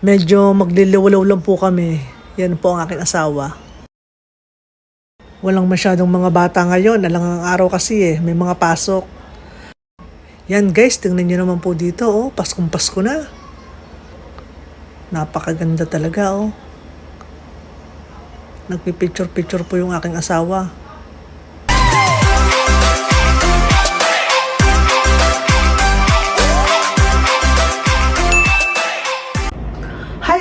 Medyo magliliwalaw lang po kami. Yan po ang aking asawa. Walang masyadong mga bata ngayon. Alang ang araw kasi eh. May mga pasok. Yan guys, tingnan nyo naman po dito. Oh, Paskong Pasko na. Napakaganda talaga oh. Nagpipicture-picture po yung aking asawa.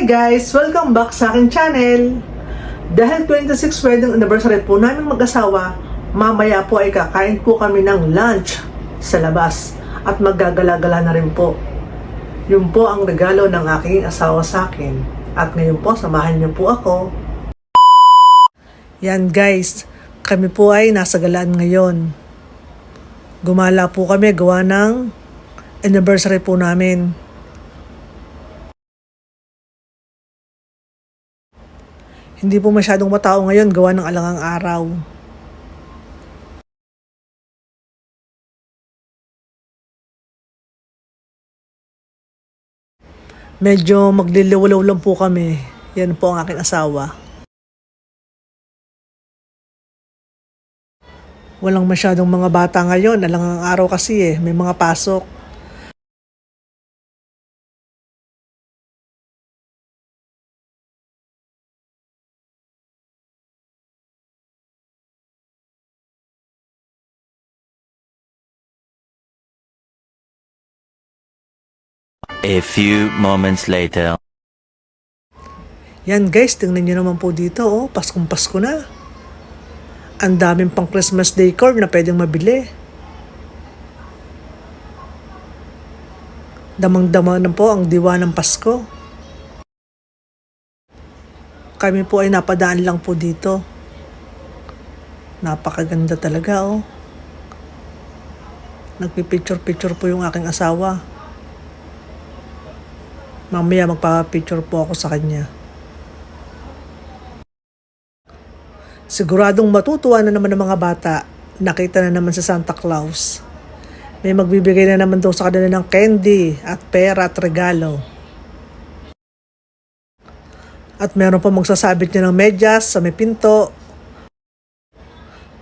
Guys! Welcome back sa aking channel! Dahil 26 wedding anniversary po namin mag-asawa, mamaya po ay kakain po kami ng lunch sa labas at maggagala-gala na rin po. Yun po ang regalo ng aking asawa sa akin. At ngayon po, samahan niyo po ako. Yan guys, kami po ay nasa galaan ngayon. Gumala po kami gawa ng anniversary po namin. Hindi po masyadong matao ngayon gawa ng alangang araw. Medyo magliliwalaw lang po kami. Yan po ang aking asawa. Walang masyadong mga bata ngayon. Alangang araw kasi eh. May mga pasok. A few moments later. Yan guys, tingnan nyo naman po dito. Oh, Paskong Pasko na. Ang daming pang Christmas decor na pwedeng mabili. Damang-dama na po ang diwa ng Pasko. Kami po ay napadaan lang po dito. Napakaganda talaga oh. Nagpipicture-picture po yung aking asawa. Mamaya magpapapicture po ako sa kanya. Siguradong matutuwa na naman ng mga bata. Nakita na naman sa Santa Claus. May magbibigay na naman daw sa kanila ng candy at pera at regalo. At meron pa magsasabit niya ng medyas sa may pinto.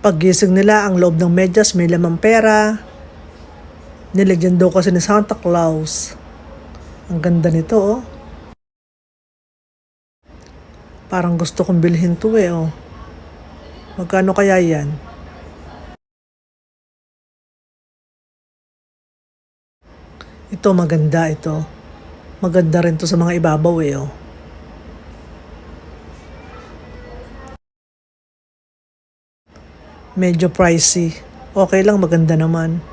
Paggising nila, ang loob ng medyas may lamang pera. Nilagyan daw kasi ni Santa Claus. Ang ganda nito, oh. Parang gusto kong bilhin to eh, oh. Magkano kaya yan? Ito maganda ito. Maganda rin to sa mga ibabaw eh, oh. Medyo pricey. Okay lang, maganda naman.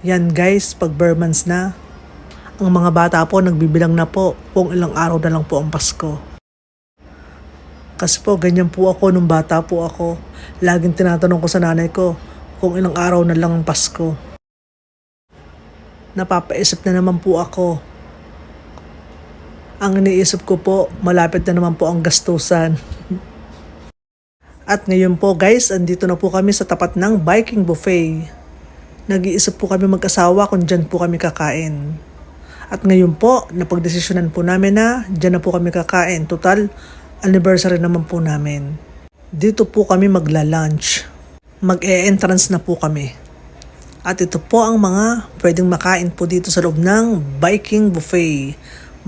Yan guys, pag Burmans na, ang mga bata po nagbibilang na po kung ilang araw na lang po ang Pasko. Kasi po, ganyan po ako nung bata po ako. Laging tinatanong ko sa nanay ko kung ilang araw na lang ang Pasko. Napapaisip na naman po ako. Ang iniisip ko po, malapit na naman po ang gastusan. At ngayon po guys, andito na po kami sa tapat ng Viking Buffet. Nag-iisip po kami mag-asawa kung dyan po kami kakain. At ngayon po, napagdesisyonan po namin na dyan na po kami kakain. Total, anniversary naman po namin. Dito po kami magla-lunch. Mag-e-entrance na po kami. At ito po ang mga pwedeng makain po dito sa loob ng Viking Buffet.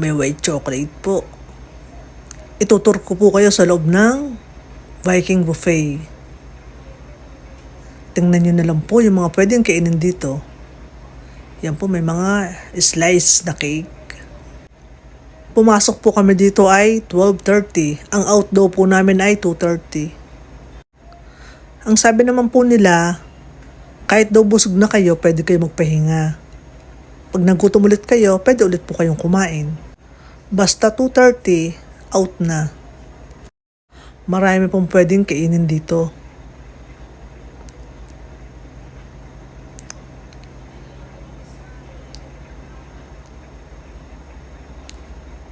May white chocolate po. Itutur ko po kayo sa loob ng Viking Buffet. Tingnan nyo na lang po yung mga pwedeng kainin dito. Yan po may mga slice na cake. Pumasok po kami dito ay 12.30. Ang out po namin ay 2.30. Ang sabi naman po nila, kahit daw busog na kayo, pwede kayo magpahinga. Pag nagutom ulit kayo, pwede ulit po kayong kumain. Basta 2.30, out na. Marami pong pwedeng kainin dito.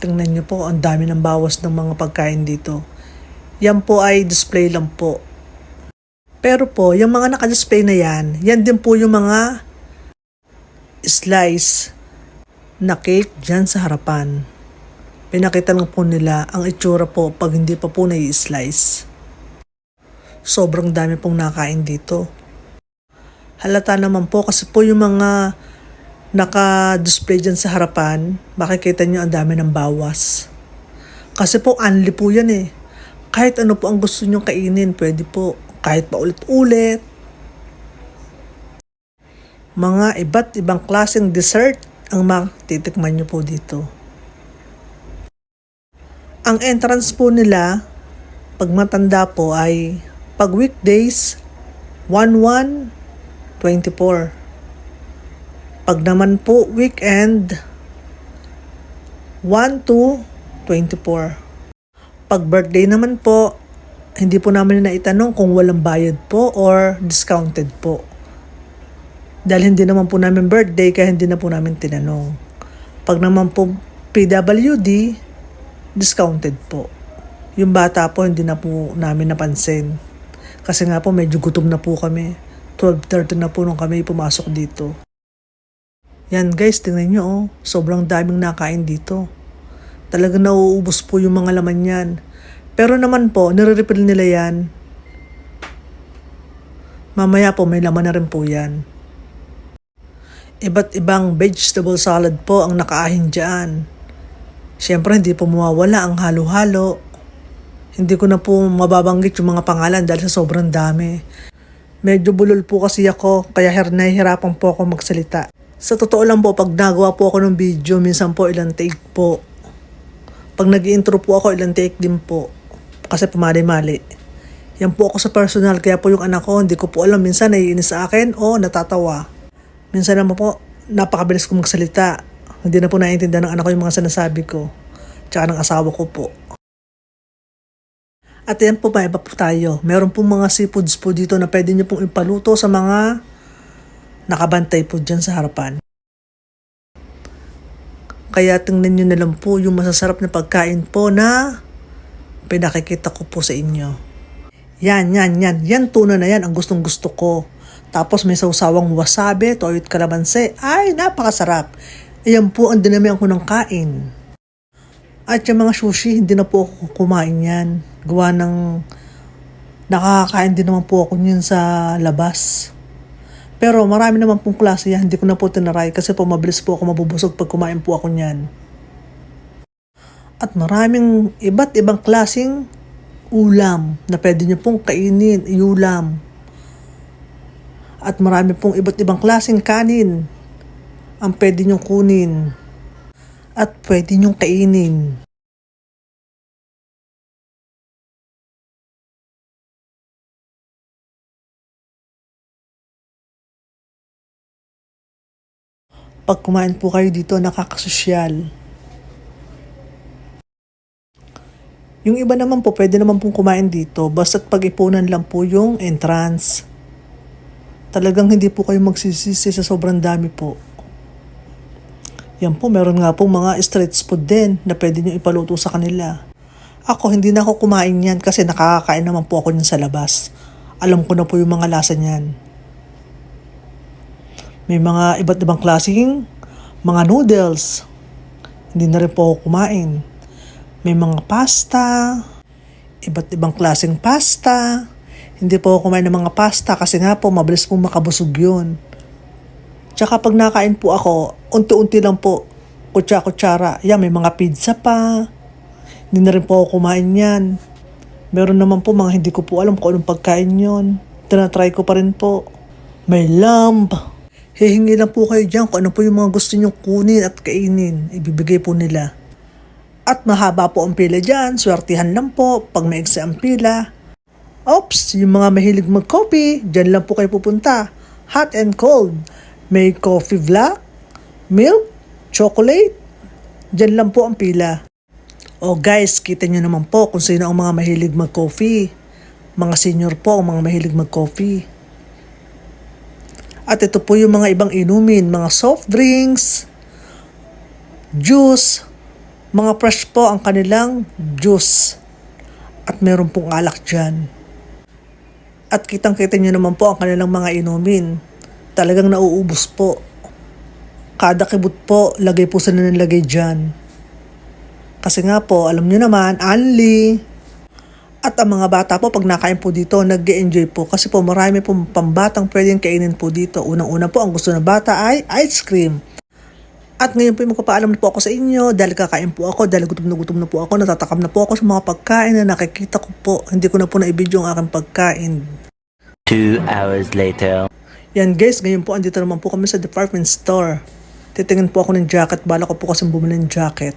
Tingnan niyo po, ang dami ng bawas ng mga pagkain dito. Yan po ay display lang po. Pero po, yung mga nakadisplay na yan, yan din po yung mga slice na cake dyan sa harapan. Pinakita lang po nila ang itsura po pag hindi pa po nai-slice. Sobrang dami pong nakain dito. Halata naman po kasi po yung mga naka-display dyan sa harapan, makikita nyo ang dami ng bawas. Kasi po, unli po yan eh. Kahit ano po ang gusto nyo kainin, pwede po. Kahit pa ulit-ulit. Mga iba't ibang klaseng dessert ang matitikman nyo po dito. Ang entrance po nila, pag matanda po ay pag weekdays, 1-1-24. Pag naman po weekend, 1-2-24. Pag birthday naman po, hindi po namin na itanong kung walang bayad po or discounted po. Dahil hindi naman po namin birthday kaya hindi na po namin tinanong. Pag naman po PWD, discounted po. Yung bata po hindi na po namin napansin. Kasi nga po medyo gutom na po kami. 12.30 na po nung kami pumasok dito. Yan guys, tingnan nyo oh. Sobrang daming nakain dito. Talagang nauubos po yung mga laman yan. Pero naman po, nire-refill nila yan. Mamaya po may laman na rin po yan. Iba't ibang vegetable salad po ang nakaahin dyan. Siyempre hindi po mawawala ang halo-halo. Hindi ko na po mababanggit yung mga pangalan dahil sa sobrang dami. Medyo bulol po kasi ako kaya nahihirapan po ako magsalita. Sa totoo lang po, pag nagawa po ako ng video, minsan po ilang take po. Pag nag intro po ako, ilang take din po. Kasi pumali-mali. Yan po ako sa personal, kaya po yung anak ko, hindi ko po alam, minsan naiinis sa akin o natatawa. Minsan naman po, napakabilis ko magsalita. Hindi na po naiintindihan ng anak ko yung mga sinasabi ko. Tsaka ng asawa ko po. At yan po, may iba po tayo. Meron po mga seafoods po dito na pwede nyo pong ipaluto sa mga nakabantay po dyan sa harapan. Kaya tingnan nyo na lang po yung masasarap na pagkain po na pinakikita ko po sa inyo. Yan, yan, yan. Yan tuna na yan ang gustong gusto ko. Tapos may sausawang wasabi, toyot kalamansi. Ay, napakasarap. Ayan po ang dinamihan ko ng kain. At yung mga sushi, hindi na po ako kumain yan. Gawa ng nakakain din naman po ako yun sa labas. Pero marami naman pong klase yan, hindi ko na po tinaray kasi po mabilis po ako mabubusog pag kumain po ako niyan. At maraming iba't ibang klaseng ulam na pwede nyo pong kainin, iulam. At marami pong iba't ibang klaseng kanin ang pwede nyong kunin at pwede nyong kainin. Pag kumain po kayo dito, nakakasosyal. Yung iba naman po, pwede naman pong kumain dito, basta't pag-ipunan lang po yung entrance. Talagang hindi po kayo magsisisi sa sobrang dami po. Yan po, meron nga pong mga street food din na pwede nyo ipaluto sa kanila. Ako, hindi na ako kumain yan kasi nakakakain naman po ako niyan sa labas. Alam ko na po yung mga lasa niyan. May mga iba't ibang klaseng mga noodles. Hindi na rin po ako kumain. May mga pasta, iba't ibang klaseng pasta. Hindi po ako kumain ng mga pasta kasi nga po mabilis po makabusog yun. Tsaka pag nakain po ako, unti-unti lang po, kutsa-kutsara. Yan, may mga pizza pa. Hindi na rin po ako kumain yan. Meron naman po mga hindi ko po alam kung anong pagkain yon. Tinatry ko pa rin po. May lamb. Hihingi lang po kayo dyan kung ano po yung mga gusto nyo kunin at kainin. Ibibigay po nila. At mahaba po ang pila dyan. Swertihan lang po pag may ang pila. Oops, yung mga mahilig mag-coffee, dyan lang po kayo pupunta. Hot and cold. May coffee black, milk, chocolate. Dyan lang po ang pila. O guys, kita nyo naman po kung sino ang mga mahilig mag-coffee. Mga senior po ang mga mahilig mag-coffee. At ito po yung mga ibang inumin, mga soft drinks, juice, mga fresh po ang kanilang juice. At meron pong alak dyan. At kitang-kita nyo naman po ang kanilang mga inumin. Talagang nauubos po. Kada kibot po, lagay po sila ng lagay dyan. Kasi nga po, alam nyo naman, Anli. At ang mga bata po, pag nakain po dito, nag enjoy po. Kasi po, marami po pambatang pwedeng kainin po dito. Unang-una po, ang gusto ng bata ay ice cream. At ngayon po, magpapaalam na po ako sa inyo dahil kakain po ako, dahil gutom na gutom na po ako, natatakam na po ako sa mga pagkain na nakikita ko po. Hindi ko na po na-video ang aking pagkain. Two hours later. Yan guys, ngayon po andito naman po kami sa department store. Titingin po ako ng jacket, bala ko po kasi bumili ng jacket.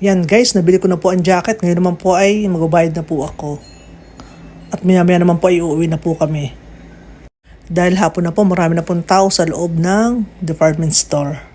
Yan guys, nabili ko na po ang jacket. Ngayon naman po ay magbabayad na po ako. At maya naman po ay uuwi na po kami. Dahil hapon na po, marami na pong tao sa loob ng department store.